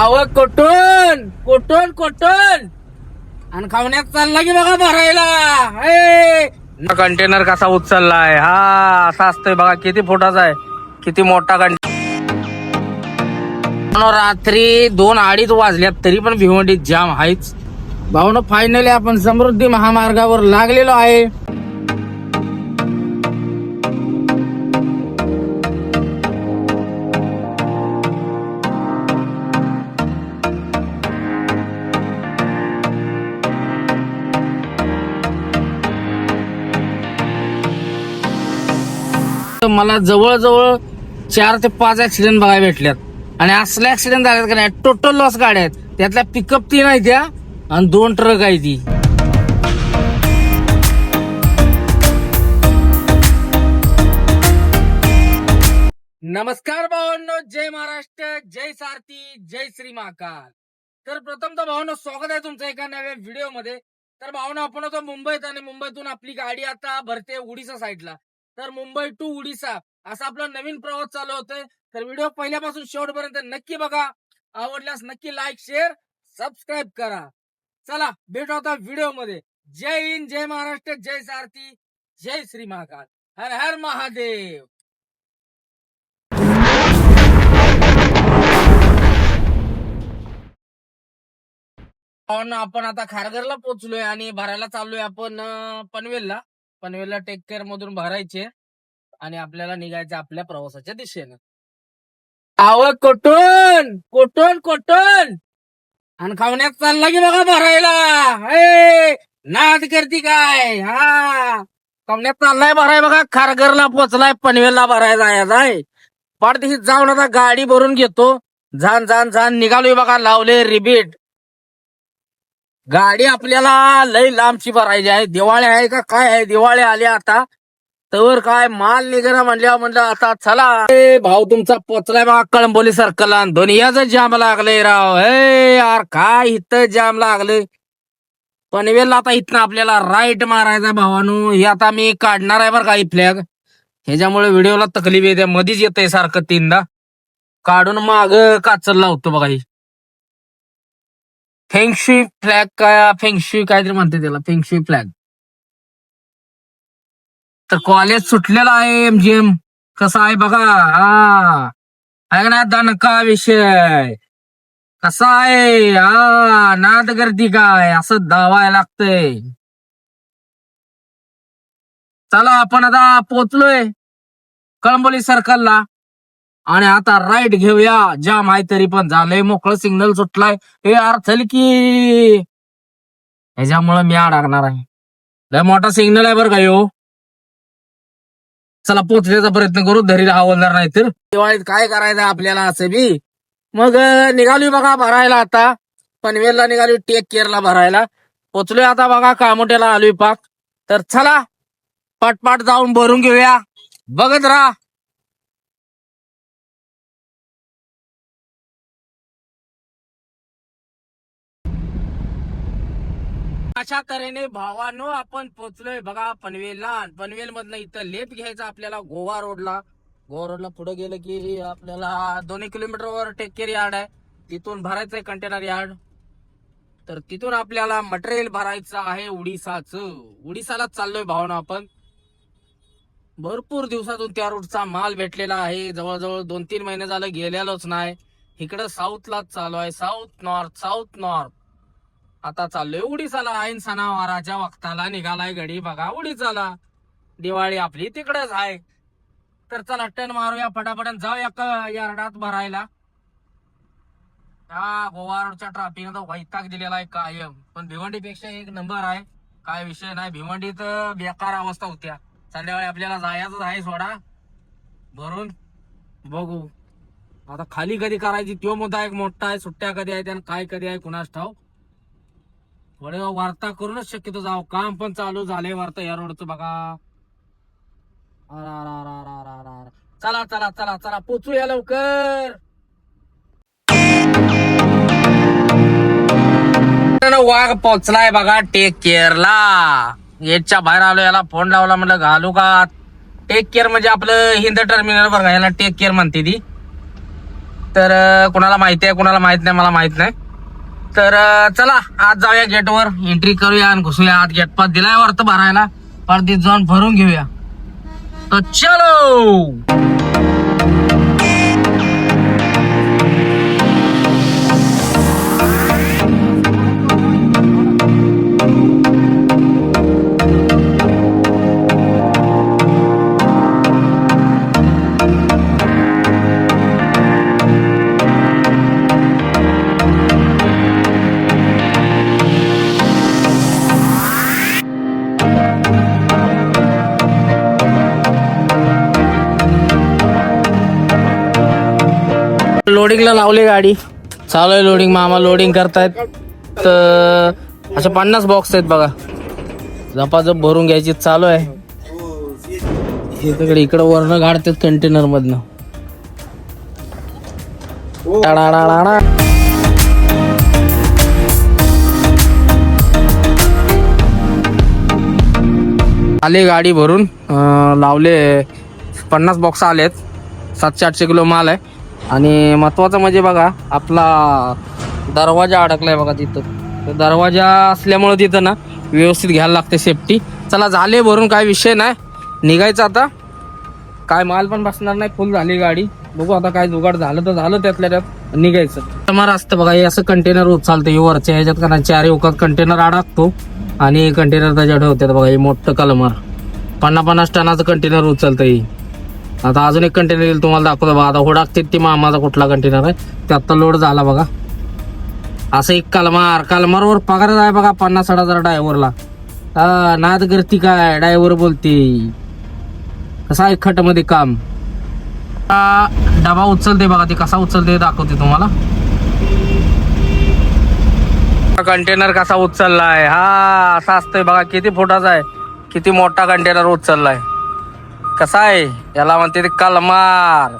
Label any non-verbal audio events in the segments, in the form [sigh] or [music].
आव कुठून? कुठून कुठून? आणि खावण्यात चालला की बघा भरायला. कंटेनर कसा उचललाय? हा असा असतोय बघा किती फुटाचा आहे? किती मोठा कंटेनर रात्री दोन अडीच वाजल्यात तरी पण भिवंडीत जाम आहेच. भाऊन फायनली आपण समृद्धी महामार्गावर लागलेलो आहे. मला जवळजवळ चार ते पाच ऍक्सिडेंट बघायला भेटल्यात. आणि असले ऍक्सिडेंट झाल्यात का नाही टोटल लॉस गाड्या आहेत. त्यातल्या पिकअप तीन आहेत त्या आणि दोन ट्रक आहे ती. नमस्कार भावांनो जय महाराष्ट्र जय सारथी जय श्री महाकाल. तर प्रथम तर भावांनो स्वागत आहे तुमचं एका नव्या व्हिडिओमध्ये तर भावना आपण होतो मुंबईत आणि मुंबईतून आपली गाडी आता भरते उडीसा साईडला तर मुंबई टू उडीसा असा आपला नवीन प्रवास चालू होतोय. तर व्हिडिओ पहिल्यापासून शेवटपर्यंत नक्की बघा. आवडल्यास नक्की लाईक शेअर सबस्क्राईब करा. चला भेटू होता व्हिडिओमध्ये. जय हिंद जय महाराष्ट्र जय सारथी जय श्री महाकाल. हर हर महादेव. आपण आता खारघरला पोहोचलोय आणि भरायला चाललोय आपण पनवेलला. पनवेलला टेक केअर मधून भरायचे आणि आपल्याला निघायचे आपल्या प्रवासाच्या दिशेनं. आव कोटून कोटून कोटून आणि खावण्यात चालला की बघा भरायला. नाद करती काय? हा. खावण्यात चाललाय भराय बघा. खारघरला पोचलाय पनवेलला भरायला जाय आहे पाठदिशी जाऊन आता गाडी भरून घेतो. झान झान झान निघालोय बघा लावले रिबीट. गाडी आपल्याला लय लांबची भरायची आहे. दिवाळी आहे का? काय आहे? दिवाळी आली आता. तर काय? माल निघणं म्हणल्या म्हणलं आता चला. ए भाऊ तुमचा पोचलाय बघा कळंबोली सर्कलला दुनियाच जाम लागले राव. हे यार काय इथं जाम लागले पनवेलला आता इथनं आपल्याला राईट मारायचा भावानू. हे आता मी काढणार आहे बरं काही फ्लॅग ह्याच्यामुळे व्हिडिओला तकलीफ येते. मधीच येते सारखं तीनदा. काढून माग काचल लावतो बघा ही. फेंगशुई फ्लॅग काय फेंगशुई काहीतरी म्हणते त्याला फेंगशुई फ्लॅग तर कॉलेज सुटलेलं आहे एमजीएम कसं आहे बघा हा. आहे ना दणका विषय? कसा आहे? हा नाद गर्दी काय? असं धावायला लागतंय. चला आपण आता पोचलोय. कळंबोली सर्कलला आणि आता राईट घेऊया. जाम आहे तरी पण झालंय मोकळं सिग्नल सुटलाय. हे अर्थल की. ह्याच्यामुळं मी अडकणार आहे. लय मोठा सिग्नल आहे बरं का यो. चला पोचण्याचा प्रयत्न करू. धरी हवलदार नाही तर. दिवाळीत काय करायचं आपल्याला असं बी? मग निघाली बघा भरायला आता. पनवेलला निघाली टेक केअरला भरायला. पोचलोय आता बघा कामोट्याला आलोय पाक. तर चला पटपाट जाऊन भरून घेऊया. बघत राहा. अशा तऱ्हेने भावानो आपण पोचलोय बघा पनवेलला पनवेल मधनं इथं लेप घ्यायचा आपल्याला गोवा रोडला. गोवा रोडला पुढे गेलं की आपल्याला दोन्ही किलोमीटरवर टेकेर यार्ड आहे. तिथून भरायचंय कंटेनर यार्ड तर तिथून आपल्याला मटेरियल भरायचं आहे उडीसाचं. उडिसालाच चाललोय भावना आपण. भरपूर दिवसातून त्या रूटचा माल भेटलेला आहे. जवळजवळ दोन तीन महिने झालं गेलेलोच नाही. इकडं साऊथलाच चालू आहे. साऊथ नॉर्थ साऊथ नॉर्थ आता चाललोय उडीसाला. ऐन सणावाराच्या वक्ताला निघालाय गडी. बघा उडीसाला. दिवाळी आपली तिकडेच आहे. तर चला टन मारूया पटापटन जाऊया का यार्डात भरायला. हा गोवा रोडच्या ट्रॅफिक वैताग दिलेला आहे कायम. पण भिवंडीपेक्षा एक नंबर आहे. काय विषय नाही. भिवंडीत बेकार अवस्था होत्या. संध्याकाळी आपल्याला जायचंच आहे सोडा. भरून बघू. आता खाली कधी करायची तो मुद्दा एक मोठा आहे. सुट्ट्या कधी आहे त्यानं काय कधी आहे कुणास ठाव थोडे वार्ता करूनच शक्यतो जाऊ काम पण चालू झाले वार्ता या रोडचं बघा. चला चला चला चला पोचू या लवकर वाघ पोचलाय बघा टेक केअरला गेटच्या बाहेर आलो याला फोन लावला म्हटलं घालू का? टेक केअर म्हणजे आपलं हिंद टर्मिनल बघा याला टेक केअर म्हणते ती. तर कुणाला कोणाला माहिती आहे कोणाला माहीत नाही मला माहीत नाही. तर चला आज जाऊया गेटवर. एंट्री करूया आणि घुसूया. आज गेट पास दिलाय वरत भरायला. परत जाऊन भरून घेऊया. तर चलो! लोडिंगला लावली गाडी. चालू आहे लोडिंग मामा लोडिंग करतायत. तर असे पन्नास बॉक्स आहेत बघा. झपाझप भरून घ्यायची चालू आहे. तिकडे इकडे वर्ण काढतात कंटेनर मधनं. टाडाडाडाडा. आली गाडी भरून लावले पन्नास बॉक्स आलेत. सातशे आठशे किलो माल आहे. आणि महत्वाचं म्हणजे बघा आपला दरवाजा अडकलाय बघा तिथं. तर दरवाजा असल्यामुळे तिथं ना व्यवस्थित घ्यायला लागते सेफ्टी चला झाले भरून काय विषय नाही. निघायचं आता. काय माल पण बसणार नाही फुल झाली गाडी. बघू आता काय जुगाड झालं तर झालं त्यातल्या त्यात. निघायचं. कस्टमर असतं बघा हे असं कंटेनर चालतं हे वरच्या ह्याच्यात कारण चार उकात कंटेनर अडकतो. आणि कंटेनर त्याच्या ठेवतात बघा हे मोठं कलमर. पन्नास पन्नास टनाचं कंटेनर उचलतं ही. आता अजून एक कंटेनर येईल तुम्हाला दाखवतो बघा. आता होडाकते ती मामाचा कुठला कंटेनर आहे ते आता लोड झाला बघा. असं एक कलमार कलमारवर पगार आहे बघा पन्नास साठ हजार ड्रायव्हरला हा नाद गर्ती काय? ड्रायव्हर बोलते कसा आहे खटमध्ये काम? डबा उचलते बघा ते कसा उचलते दाखवते तुम्हाला. कंटेनर कसा उचललाय? हा असा असतोय बघा किती फुटाचा आहे किती मोठा कंटेनर उचललाय. कसा आहे? याला म्हणते ते कलमार.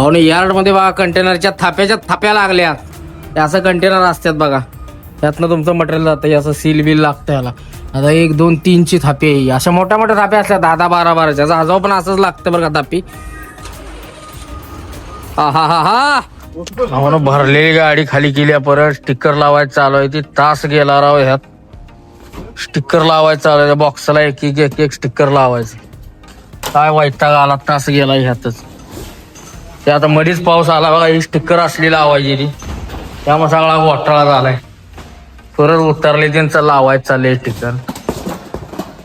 आणि यार्डमध्ये बघा कंटेनरच्या थाप्याच्या थाप्या लागल्या. हे असं कंटेनर असतात बघा. त्यातनं तुमचं मटेरियल जातं हे असं सील बिल लागतं याला. आता एक दोन तीनची थापी आहे अशा मोठ्या मोठ्या थाप्या असतात दहा दहा बारा बाराच्या जहाजावर पण असंच लागतं बरं का थापी. हा हा हा हा. अहो ना भरलेली गाडी खाली केली परत. स्टिकर लावायचं चालू आहे ती तास गेला राव ह्यात. स्टिकर लावायचं चालू आहे बॉक्सला एक एक एक एक स्टिकर लावायचं. काय वैताग आला तास गेला ह्यातच. ते आता मध्येच पाऊस आला बघा ही स्टिकर असली लावायची. ती त्यामुळे सगळा घोटाळा झालाय. परत उतरले त्यांचं लावायचं चाललंय स्टिकर.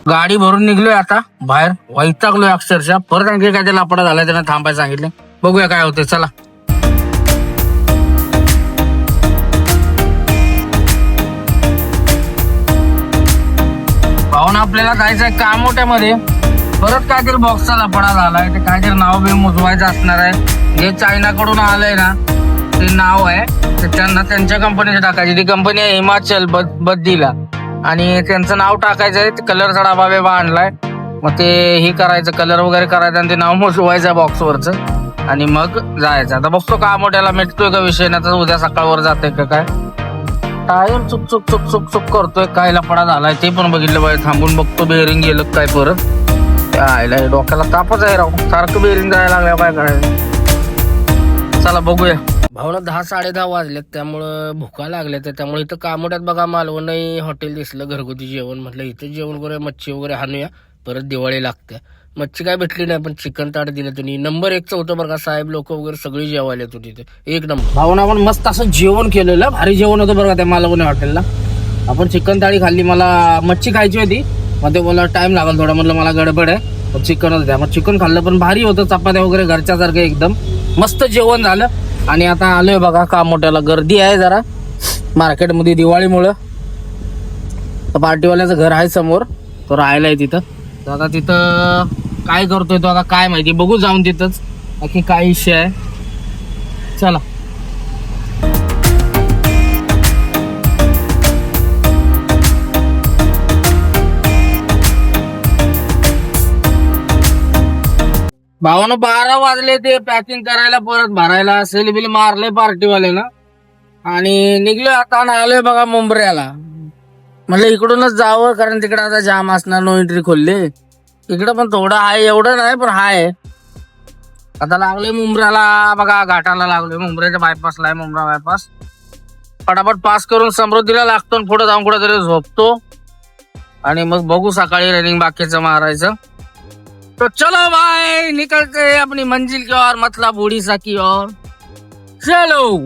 गाडी भरून निघलोय आता बाहेर. वैतागलोय अक्षरशः. परत आणखी काय ते लापडा झालाय त्यांना थांबायला सांगितलं बघूया काय होतंय चला. आपल्याला जायचंय कामोट्यामध्ये. परत काहीतरी बॉक्सचा लपडा झालाय. ते काहीतरी नाव बी मोजवायचं असणार आहे. जे चायनाकडून आलंय ना ते नाव आहे. ते त्यांना त्यांच्या कंपनीचं टाकायची. ती कंपनी आहे हिमाचल बद्दीला. आणि त्यांचं नाव टाकायचं आहे. कलरचा डाबा बिबा आणलाय. मग ते हे करायचं कलर वगैरे करायचं आणि ते नाव मुजवायचं बॉक्सवरचं आणि मग जायचं. आता बघतो का मोठ्याला मिटतोय का विषय नाही तर उद्या सकाळवर जाते का काय. टायर चुक चुक चुक चुक चुक करतोय. काय लपडा झालाय ते पण बघितलं पाहिजे. थांबून बघतो बेरिंग गेलं काय परत. त्या आईला डोक्याला तापच आहे राव. सारखं बेरिंग जायला लागल्या काय करायचं? चला बघूया. भावना दहा साडे दहा वाजलेत. त्यामुळं भुका लागल्या तर त्यामुळे इथं कामोड्यात बघा मालवणही हॉटेल दिसलं. घरगुती जेवण म्हटलं. इथं जेवण करूया मच्छी वगैरे हाणूया. परत दिवाळी लागते. मच्छी काय भेटली नाही पण चिकन ताट दिलं तुम्ही नंबर एकचं होतं बरं का साहेब लोक वगैरे सगळी जेवायला येत होती तिथे. एक नंबर भावना आपण मस्त असं जेवण केलेलं. भारी जेवण होतं बरं का त्या मालवणी हॉटेलला. आपण चिकन थाळी खाल्ली मला मच्छी खायची होती. मग ते बोला टाइम लागल थोडा म्हटलं मला गडबड आहे. चिकनच द्या मग चिकन खाल्लं पण भारी होतं. चपात्या वगैरे घरच्यासारखं एकदम. मस्त जेवण झालं. आणि आता आलोय बघा का मोठ्याला गर्दी आहे जरा. मार्केटमध्ये दिवाळीमुळं. तर पार्टीवाल्याचं घर आहे समोर. तो राहायला आहे तिथं. तर आता तिथं काय करतोय तो आता काय माहिती बघू जाऊन तिथंच. बाकी काय विषय आहे. चला. भावानं बारा वाजले ते पॅकिंग करायला परत भरायला. सेल बिल मारले पार्टीवाले ना. आणि निघलो आता आलोय बघा मुंबऱ्याला. म्हटलं इकडूनच जावं कारण तिकडे आता जाम असणार नो एंट्री खोलले. इकडं पण थोडं आहे एवढं नाही पण आहे. आता लागले मुंब्र्याला बघा घाटाला लागले मुंब्र्याच्या बायपासला आहे मुंब्रा बायपास फटाफट पास करून समृद्धीला लागतो आणि पुढे जाऊन कुठेतरी झोपतो. आणि मग बघू सकाळी रनिंग बाकीचं मारायचं. तो चलो बाय निकलते अपनी मंजिल की ओर मतलब उड़ीसा की ओर. चलो.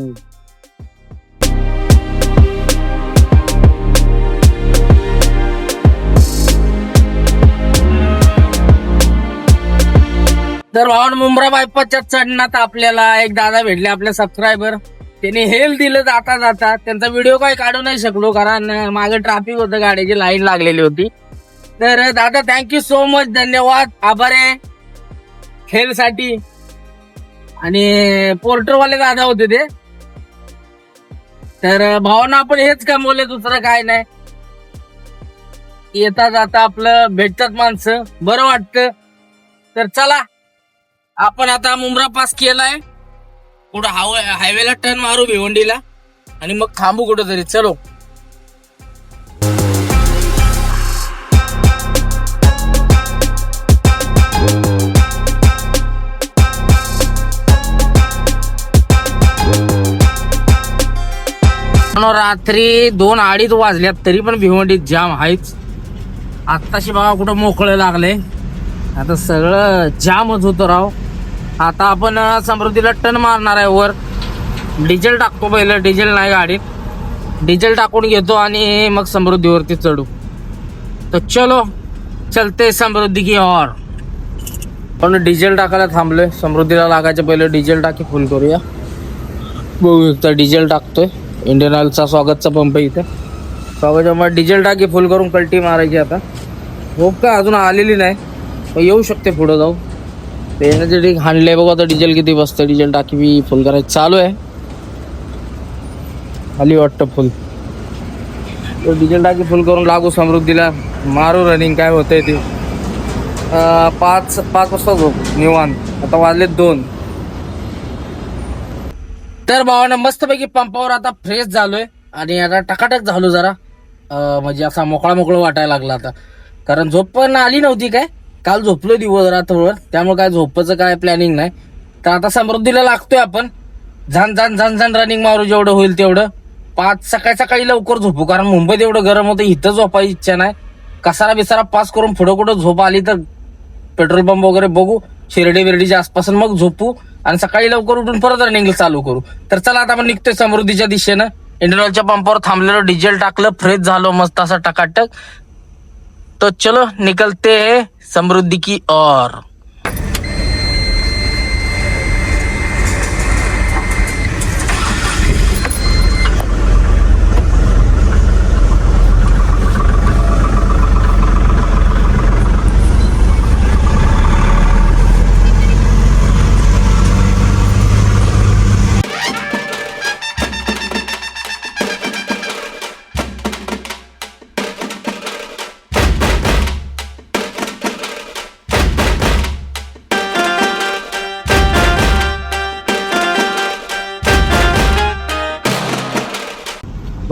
तर भावन मुंब्रा बायपासच्या चढण्यात आपल्याला एक दादा भेटले आपल्या सबस्क्रायबर त्यांनी हेल दिलं जाता जाता. त्यांचा व्हिडिओ काही काढू नाही शकलो कारण मागे ट्रॅफिक होतं गाडीची लाईन लागलेली होती. तर दादा थँक्यू सो मच धन्यवाद. आभार आहे. खेळसाठी आणि पोर्टरवाले दादा होते ते. तर भावना आपण हेच कमवले दुसरं काय नाही. येता जाता आपलं भेटतात माणसं. बरं वाटतं. तर चला आपण आता मुंब्रा पास केलाय. पुढे हायवेला टर्न मारू भिवंडीला. आणि मग थांबू कुठंतरी. चलो. रात्री दोन अडीच वाजल्यात तरी पण भिवंडीत जाम आहेच. आत्ताशी बाबा कुठं मोकळं लागलंय. आता सगळं जामच होतं राव. आता आपण समृद्धीला टन मारणार आहे वर. डिझेल टाकतो पहिलं डिझेल नाही गाडीत. डिझेल टाकून घेतो आणि मग समृद्धीवरती चढू. तर चलो चलते समृद्धी की और पण डिझेल टाकायला थांबलोय. समृद्धीला लागायचं पहिलं डिझेल टाकी फुल करूया. बघू एकदा डिझेल टाकतोय. इंडियन ऑइलचा स्वागतचा पंप आहे इथं. स्वागतच्या मग डिझेल टाकी फुल करून कल्टी मारायची आता. होप का अजून आलेली नाही. येऊ शकते पुढं जाऊ ते एनर्जी हाणले बघू आता डिझेल किती बसतं डिझेल टाकी बी फुल करायचं चालू आहे. खाली वाटतं फुल डिझेल टाकी फुल करून लागू समृद्धीला. मारू रनिंग काय होतंय ते. पाच पाच वाजता झोप निवांत. आता वाजलेत दोन. तर भावानं मस्तपैकी पंपावर आता फ्रेश झालोय. आणि आता टकाटक झालो जरा. म्हणजे असा मोकळा मोकळा वाटायला लागला आता. कारण झोप पण आली नव्हती काय? काल झोपलो दिवस रात्रभर. त्यामुळे काय झोपाचं काय प्लॅनिंग नाही. तर आता समृद्धीला लागतोय आपण. झान झान झान झान रनिंग मारू जेवढं होईल तेवढं. पाच सकाळी सकाळी लवकर झोपू कारण मुंबईत एवढं गरम होतं इथं झोपायची इच्छा नाही. कसारा बिसारा पास करून पुढं कुठं झोप आली तर पेट्रोल पंप वगैरे बघू शिर्डी बिर्डीच्या आसपास मग झोपू आणि सकाळी लवकर उठून परत रनिंग चालू करू. तर चला आता आपण निघतोय समृद्धीच्या दिशेनं. इंडियन ऑइलच्या पंपावर थांबलेलं डिझेल टाकलं फ्रेश झालो मस्त असं टकाटक. तो चलो निकलते समृद्धि की ओर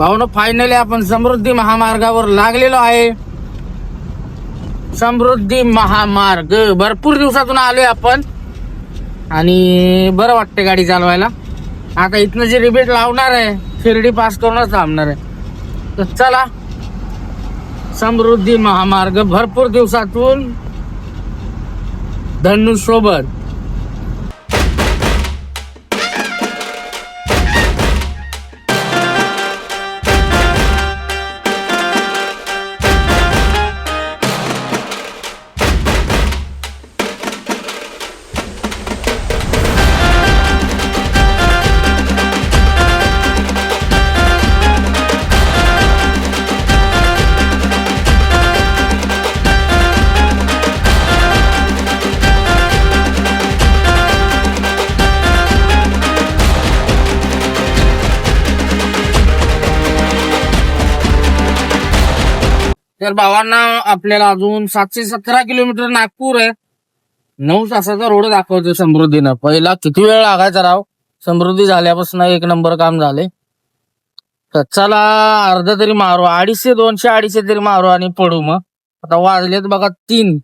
भावनो फायनली आपण समृद्धी महामार्गावर लागलेलो आहे. समृद्धी महामार्ग. भरपूर दिवसातून आलोय आपण. आणि बरं वाटते गाडी चालवायला. आता इथनं जे रिबेट लावणार आहे शिर्डी पास करूनच थांबणार आहे. तर चला. समृद्धी महामार्ग भरपूर दिवसातून धनु तर भावांना आपल्याला अजून सातशे सतरा किलोमीटर नागपूर आहे. नऊ तासाचा रोड दाखवतो समृद्धीनं. पहिला किती वेळ लागायचा राव? समृद्धी झाल्यापासून एक नंबर काम झाले. कच्चाला अर्धा तरी मारू. अडीचशे दोनशे अडीचशे तरी मारू आणि पडू मग. आता वाजलेत बघा तीन.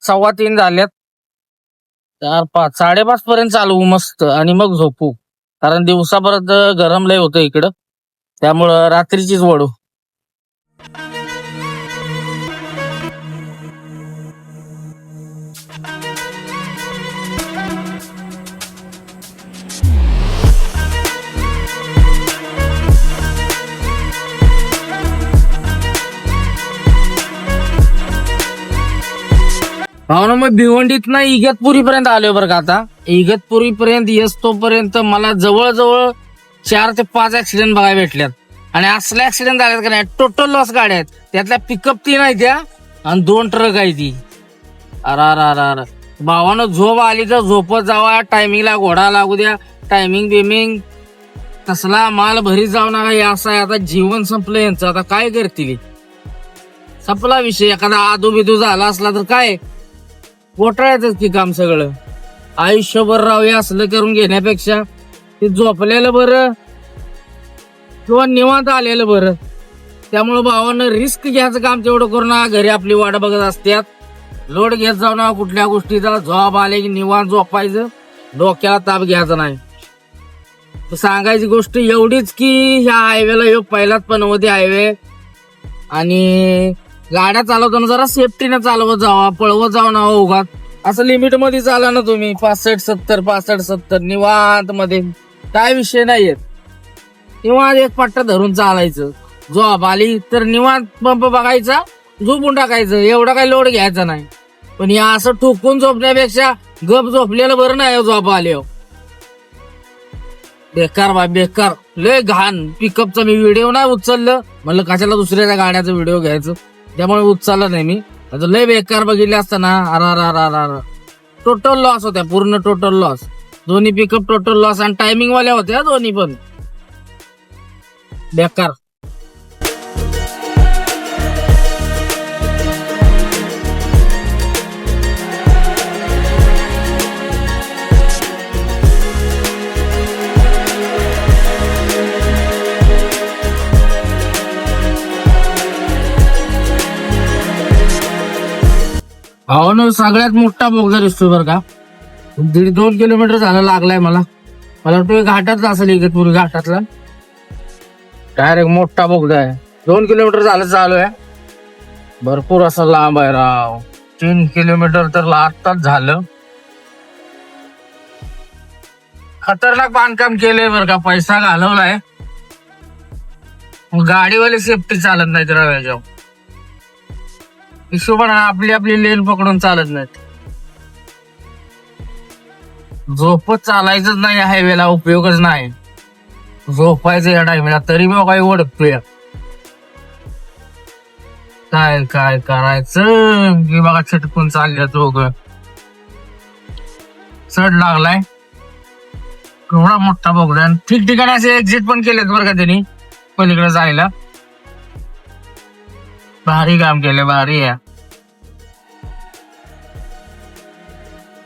सव्वा तीन झाल्यात चार पाच साडेपाच पर्यंत चालवू मस्त. आणि मग झोपू. कारण दिवसापर्यंत गरम लय होतं इकडं. त्यामुळं रात्रीचीच वडू हो ना मग भिवंडीत ना इगतपुरी पर्यंत आलो बरं का आता. इगतपुरी पर्यंत येस तोपर्यंत मला जवळजवळ चार ते पाच ऍक्सिडेंट बघायला भेटल्यात. आणि असले ऍक्सिडेंट झालेत का नाही टोटल लॉस गाड्या आहेत. त्यातल्या पिकअप तीन आहेत त्या आणि दोन ट्रक आहे ती. अरा अरा अरा अरा. भावानं झोप आली तर झोपत जावा टायमिंगला घोडा लागू द्या टायमिंग बिमिंग. तसला माल भरीत जाऊ नका हे असं आहे. आता जीवन संपलं यांचं आता काय करतील संपला विषय. एखादा आदू बिदू झाला असला तर काय? पोटाळ्याच की काम सगळं? आयुष्यभर राहू हे असलं करून घेण्यापेक्षा ते झोपलेलं बरं. किंवा निवांत आलेलं बरं. त्यामुळं भावानं रिस्क घ्यायचं काम तेवढं करू ना घरी आपली वाट बघत असतात लोड घेत जाऊ ना कुठल्या गोष्टीचा. झोप आले की निवांत झोपायचं. डोक्याला ताप घ्यायचा नाही. सांगायची गोष्ट एवढीच की ह्या हायवेला ह्यो पहिलाच पनवती हायवे आणि गाड्या चालवताना जरा सेफ्टीने चालवत जावा. पळवत जाऊ ना हो उगात असं लिमिटमध्ये चाला ना तुम्ही. पासष्ट सत्तर पासष्ट सत्तर. निवांत मध्ये. काय विषय नाही नाहीयेत. निवांत एक पट्टा धरून चालायचं. जॉब आली तर निवांत पंप बघायचा झोपून टाकायचं. एवढा काही लोड घ्यायचा नाही. पण या असं ठोकून झोपण्यापेक्षा गप झोपलेलं बरं नाही हो झोप आले हो. बेकार बा बेकार. लय घाण. पिकअपचा मी व्हिडिओ नाही उचललं. म्हणलं कशाला दुसऱ्याच्या गाण्याचा व्हिडिओ घ्यायचं? त्यामुळे उचललं नाही मी. आता लय बेकार बघितले असताना. अरा अरा अरा अरा अरा. टोटल लॉस होत्या. पूर्ण टोटल लॉस दोन्ही पिकअप टोटल लॉस आणि टायमिंग वाल्या होत्या दोन्ही पण. बेकार. अहो ना सगळ्यात मोठा बोगदा दिसतोय बरं का. दीड दोन किलोमीटर झाला लागलाय मला. मला वाटतं घाटातला असेल इगतपुरी घाटातला. डायरेक्ट मोठा बोगदा आहे. दोन किलोमीटर झालं चालू आहे. भरपूर असं लांब आहे राव. तीन किलोमीटर तर आत्ताच झालं. खतरनाक बांधकाम केलंय बरं का पैसा घालवलाय. गाडीवाले सेफ्टी चालत नाहीत राव याच्यावर. हिशोबाने आपली आपली लेन पकडून चालत नाहीत. झोपत चालायचंच नाही हायवेला उपयोगच नाही. झोपायचं या टायमेला तरी मी काही ओळखतोय. काय काय करायचं? की बघा छटकून चालल्या दोघ. चढ लागलाय. एवढा मोठा बोगदा ठिकठिकाणी असे एक्झिट पण केलेत बरं का त्यांनी पलीकडे जायला. भारी काम केले भारी आहे.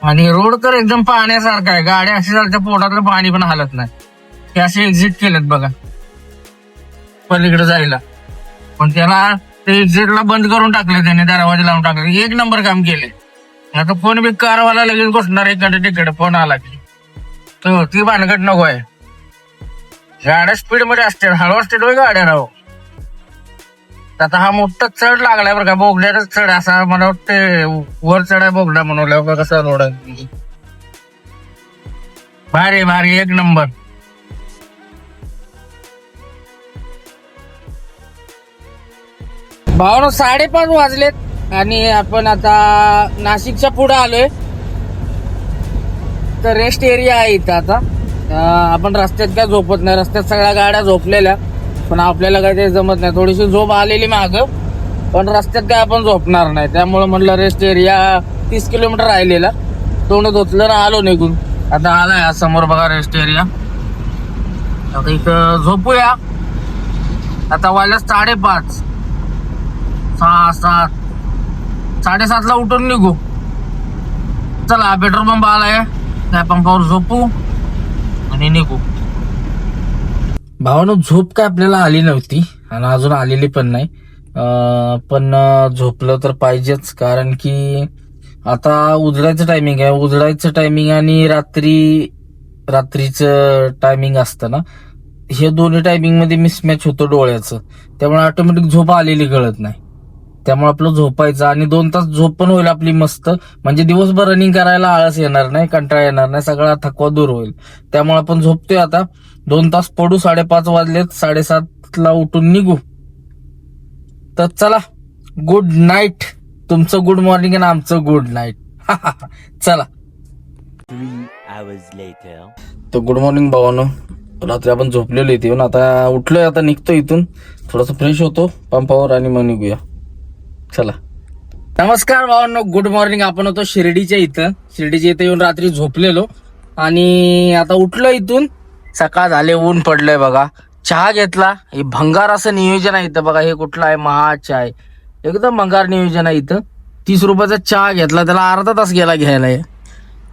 आणि रोड तर एकदम पाण्यासारखा आहे. गाड्या अशी चालत्या पोटातलं पाणी पण हालत नाही. ते असे एक्झिट केलेत बघा. पलीकडे जायला. पण त्याला ते एक्झिटला बंद करून टाकले त्याने दरवाजे लावून टाकले. एक नंबर काम केले. आता फोन बी कारवाला लगेच घुसणार इकडे तिकडे फोन आला की. तो ती भानगड नको आहे. गाड्या स्पीडमध्ये असते हळू असते डोळे गाड्या राहो आता हा मोठा चढ लागलाय बरं का बोगड्याचाच चढ असा मला वाटते वर चढाय बोगडा म्हणून बघा कसा रोड आहे. भारी भारी एक नंबर भावना साडेपाच वाजलेत आणि आपण आता नाशिकच्या पुढे आलोय. तर रेस्ट एरिया आहे इथं आता. आपण रस्त्यात काय झोपत नाही. रस्त्यात सगळ्या गाड्या झोपलेल्या. पण आपल्याला काय ते जमत नाही. थोडीशी झोप आलेली माग. पण रस्त्यात काय आपण झोपणार नाही. त्यामुळे म्हटलं रेस्ट एरिया तीस किलोमीटर राहिलेला. तोंड धुतलं ना आलो निघून. आता आलाय हा समोर बघा रेस्ट एरिया आता इथं झोपूया. आता वाजल्या साडेपाच. सहा सात. साडेसातला उठून निघू. चला पेट्रोल पंप आलाय. त्या पंपावर झोपू आणि निघू. भावानं झोप काय आपल्याला आली नव्हती आणि अजून आलेली पण नाही. पण झोपलं तर पाहिजेच कारण की आता उजडायचं टायमिंग आहे. उजडायचं टायमिंग आणि रात्री रात्रीचं टायमिंग असतं ना. हे दोन्ही टायमिंगमध्ये मिसमॅच होतं डोळ्याचं. त्यामुळे ऑटोमॅटिक झोप आलेली कळत नाही. त्यामुळे आपलं झोपायचं आणि दोन तास झोप पण होईल आपली मस्त. म्हणजे दिवसभर रनिंग करायला आळस येणार नाही कंटाळा येणार नाही सगळा थकवा दूर होईल. त्यामुळे आपण झोपतोय आता. दोन तास पडू साडेपाच वाजलेत साडेसात ला उठून निघू. तर चला गुड नाईट तुमचं गुड मॉर्निंग आणि आमचं गुड नाईट [laughs] चला. तर गुड मॉर्निंग भावानो. रात्री आपण झोपलेलो इथे. येऊन आता उठलोय आता निघतो इथून. थोडस फ्रेश होतो पंपावर आणि मग निघूया. चला. नमस्कार भावांनो गुड मॉर्निंग आपण होतो शिर्डीच्या इथं. शिर्डीच्या इथं येऊन रात्री झोपलेलो. आणि आता उठलो इथून. सकाळ झाले ऊन पडलंय बघा. चहा घेतला. हे भंगार असं नियोजन आहे इथं बघा. हे कुठलं आहे? महा चाय एकदम भंगार नियोजन आहे इथं. तीस रुपयाचा चहा घेतला. त्याला अर्धा तास गेला घ्यायला. आहे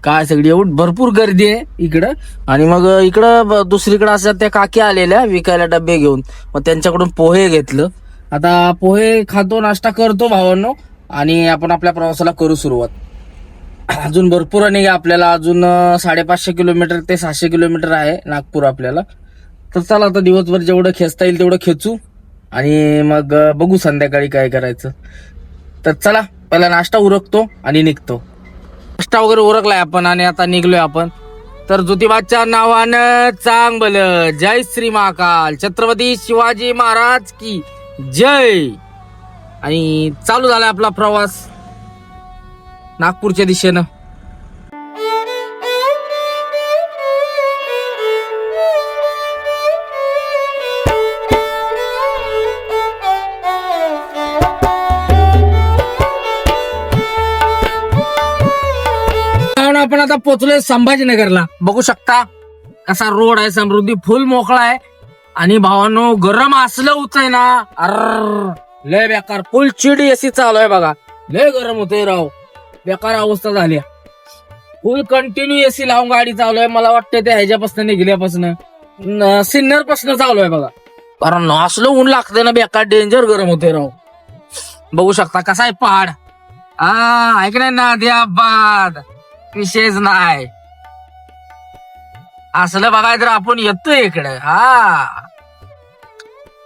काय सगळी एवढी भरपूर गर्दी आहे इकडं. आणि मग इकडं ब- दुसरीकडं असतात त्या काकी आलेल्या विकायला डबे घेऊन. मग त्यांच्याकडून पोहे घेतलं. आता पोहे खातो नाश्ता करतो भावांनो आणि आपण आपल्या प्रवासाला करू सुरुवात. अजून भरपूर आणि आपल्याला अजून साडेपाचशे किलोमीटर ते सहाशे किलोमीटर आहे नागपूर आपल्याला. तर चला आता दिवसभर जेवढं खेचता येईल तेवढं खेचू. आणि मग बघू संध्याकाळी काय करायचं. तर चला पहिला नाश्ता उरकतो आणि निघतो. नाश्ता वगैरे उरकलाय आपण आणि आता निघलोय आपण. तर ज्योतिबाच्या नावानं चांगलं. जय श्री महाकाल. छत्रपती शिवाजी महाराज की. जय. आणि चालू झालाय आपला प्रवास. नागपूरच्या दिशेनं. आपण आता पोहोचलोय संभाजीनगरला. बघू शकता कसा रोड आहे समृद्धी फुल मोकळा आहे. आणि भावानो गरम असलं होतंय ना अर लय बेकार. फुल चिडी एसी चालू आहे बघा. लय गरम होतंय राव. बेकार अवस्था झाली फुल कंटिन्यू एसी लावून गाडी चालू आहे. मला वाटतं त्या ह्याच्यापासून निघल्यापासून सिन्नरपासून चालू आहे बघा. कारण असलं ऊन लागतंय ना बेकार. डेंजर गरम होतंय राव. बघू शकता कसा आहे पहाड. हा ऐक नाही ना बाद विशेष नाही. असलं बघाय तर आपण येतोय इकडे. हा.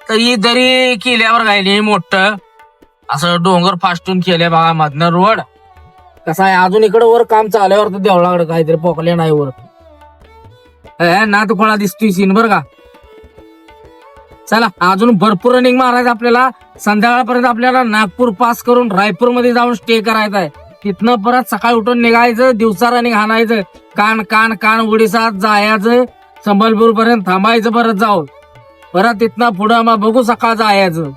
तरी जरी केल्यावर काय नाही मोठ. असं डोंगर फास्टून केले बघा मधनं रोड. कसं आहे अजून इकडे वर काम चालल्यावर तर देवळाकडे काहीतरी पोकले नाही वर. ना तू कोणा दिसतोय सीन बर का? चला अजून भरपूर रनिंग मारायचं आपल्याला. संध्याकाळपर्यंत आपल्याला नागपूर पास करून रायपूरमध्ये जाऊन स्टे करायचा आहे. तिथनं परत सकाळी उठून निघायचं दिवसाराने घालायचं हाणायचं कान कान कान उडीसात जायचं संबलपूर पर्यंत थांबायचं परत जाऊन. परत तिथनं पुढं मग बघू सकाळ जायचं.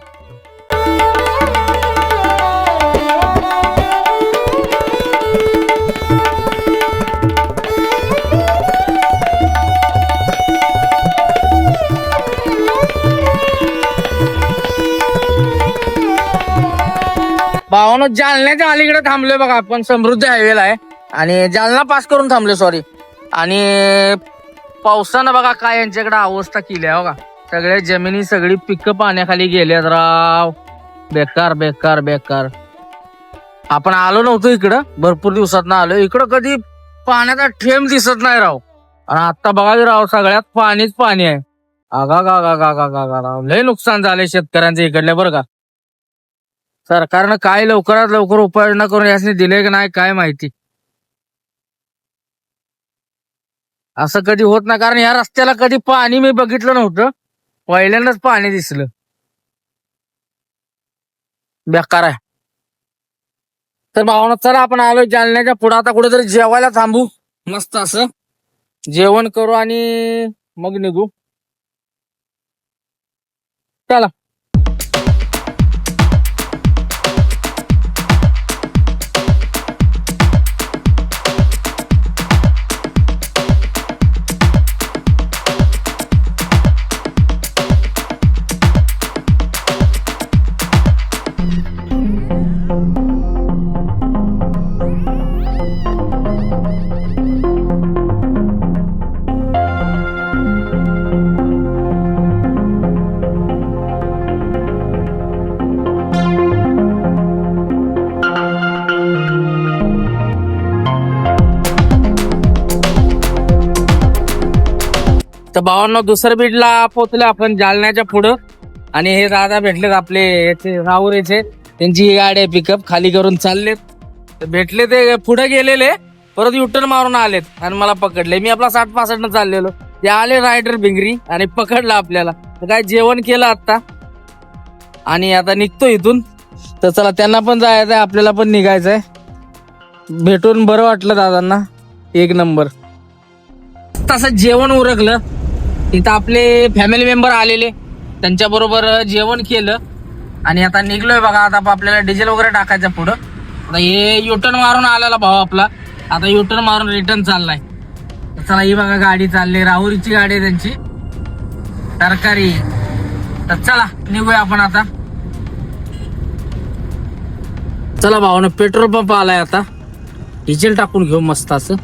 भावानं जालन्याच्या अलीकडे थांबलोय बघा आपण समृद्धी हायवेला आहे. आणि जालना पास करून थांबलोय सॉरी आणि पावसानं बघा काय यांच्याकडे अवस्था केली आहे बघा. सगळ्या जमिनी सगळी पिकं पाण्याखाली गेल्यात राव. बेकार बेकार बेकार. आपण आलो नव्हतो इकडं भरपूर दिवसात ना आलो. इकडं कधी पाण्याचा ठेम दिसत नाही राव. आणि आता बघा राव सगळ्यात पाणीच पाणी आहे. आगा गा गा गा गा गा गा राव. लय नुकसान झालंय शेतकऱ्यांचं इकडल्या बरं का. सरकारनं काय लवकरात लवकर उपाययोजना करून यासनी दिले की नाही काय माहिती? असं कधी होत नाही कारण या रस्त्याला कधी पाणी मी बघितलं नव्हतं. पहिल्यांदाच पाणी दिसलं. बेकार आहे. तर भावना चला आपण आलो जालन्याच्या पुढे. आता कुठेतरी जेवायला थांबू. मस्त असं. जेवण करू आणि मग निघू. चला. भावांना दुसरं बीडला पोहोचलो आपण जालन्याच्या पुढं. आणि हे दादा भेटलेत आपले याचे राहुरेचे त्यांची ही गाडी आहे पिकअप खाली करून चाललेत. तर भेटले ते पुढे गेलेले परत युटर्न मारून आलेत. आणि मला पकडले. मी आपला साठ पासष्ट चाललेलो. ते आले रायडर भिंगरी आणि पकडला आपल्याला. तर काय जेवण केलं आता आणि आता निघतो इथून. तर चला त्यांना पण जायचंय आपल्याला पण निघायचंय. भेटून बरं वाटलं दादांना. एक नंबर तसं जेवण उरकलं. तिथं आपले फॅमिली मेंबर आलेले. त्यांच्या बरोबर जेवण केलं. आणि आता निघलोय बघा आता आपल्याला डिझेल वगैरे टाकायचं पुढं. आता हे युटर्न मारून आलेला भाऊ आपला. आता युटर्न मारून रिटर्न चाललाय. चला ही बघा गाडी चालली. राहुरीची गाडी आहे त्यांची. तरकारी. तर चला निघूया आपण आता. चला भाऊ पेट्रोल पंप आलाय आता. डिझेल टाकून घेऊ मस्त असं.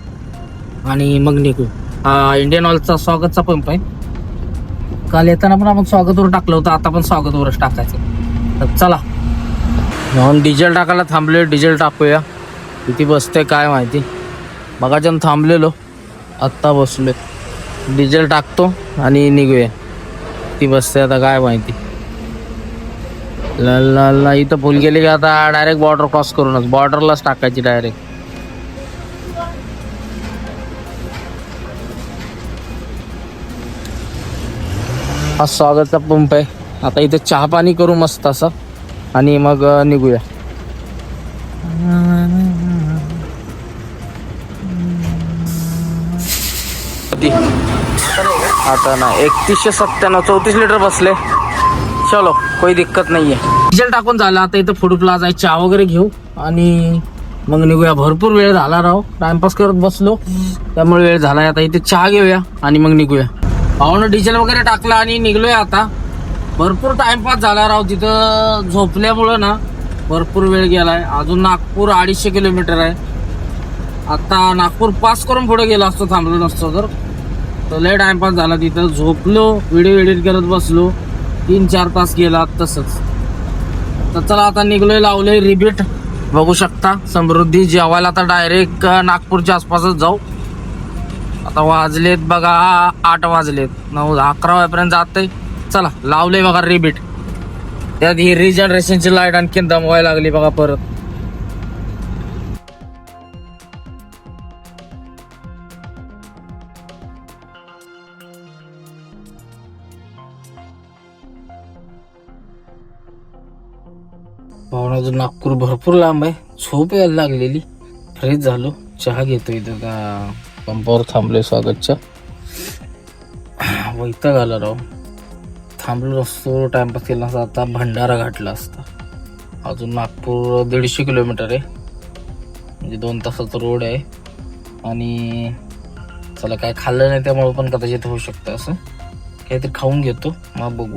आणि मग निघू. हा इंडियन ऑइलचा स्वागतचा पंप आहे. काल येताना पण आपण स्वागतवर टाकलं होतं आता पण स्वागतवरच टाकायचं. तर चला. म्हणून डिझेल टाकायला थांबले डिझेल टाकूया. किती बसते काय माहिती. मगाच्यानं थांबलेलो आत्ता बसलो डिझेल टाकतो आणि निघूया. किती बसते आता काय माहिती. ल ला ला इथं फुल गेली की आता डायरेक्ट बॉर्डर क्रॉस करूनच बॉर्डरलाच टाकायची डायरेक्ट हा स्वागतचा पंप आहे. आता इथे चहा पाणी करू मस्त असं. आणि मग निघूया. आता ना एकतीसशे सत्त्याण्णव चौतीस लिटर बसले. चलो काही दिक्कत नाही आहे डिझेल टाकून झालं. आता इथं फूड प्लाझा आहे चहा वगैरे घेऊ. आणि मग निघूया. भरपूर वेळ झाला राव. टाइमपास करत बसलो. त्यामुळे वेळ झालाय. आता इथे चहा घेऊया आणि मग निघूया. भावानं डिझेल वगैरे टाकलं आणि निघलोय आता. भरपूर टाइमपास झाला राव तिथं झोपल्यामुळं ना भरपूर वेळ गेलाय. अजून नागपूर अडीचशे किलोमीटर आहे. आता नागपूर पास करून पुढे गेलो असतो थांबलो नसतो तर. तर लय टाइमपास झाला तिथं. झोपलो व्हिडिओ एडिट करत बसलो. तीन चार तास गेला तसंच. तर चला आता निघलोय लावलोय रिबीट. बघू शकता समृद्धी जेवायला आता डायरेक्ट नागपूरच्या आसपासच जाऊ. आता वाजलेत बघा आठ वाजलेत. नऊ अकरा वाजेपर्यंत जाते चला लावले बघा रिबीट त्यात ही रिजनरेशनची लाइट आणखीन दमवायला लागली बघा परत. भावनाचं नागपूर भरपूर लांब आहे. झोप यायला लागलेली. फ्रेश झालो. चहा घेतो इथं का पंपावर थांबले स्वागतच्या. वैताग आला राव थांबलो असतो टाइमपास केला असता. आता भंडारा घाटला असता. अजून नागपूर दीडशे किलोमीटर आहे. म्हणजे दोन तासाचा रोड आहे. आणि चला काय खाल्लं नाही त्यामुळे पण कदाचित होऊ शकतं असं. काहीतरी खाऊन घेतो. मग बघू.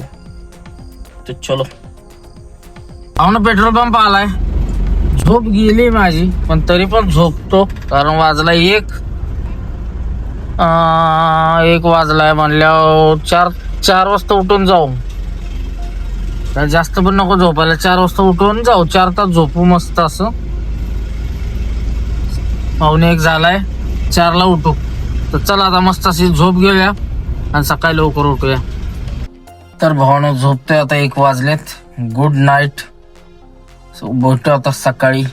तर चलो. ना पेट्रोल पंप आलाय. झोप गेली माझी पण तरी पण झोपतो. कारण वाजला एक. एक वाजलाय म्हणल्यावर चार चार वाजता उठून जाऊ. काय जास्त पण नको झोपायला चार वाजता उठून जाऊ. चार तास झोपू मस्त असं. पाहुणे एक झालाय चारला उठू. तर चला आता मस्त अशी झोप घेऊया आणि सकाळी लवकर उठूया. तर भावानं झोपतोय आता एक वाजलेत. गुड नाईट सो भेटू आता सकाळी.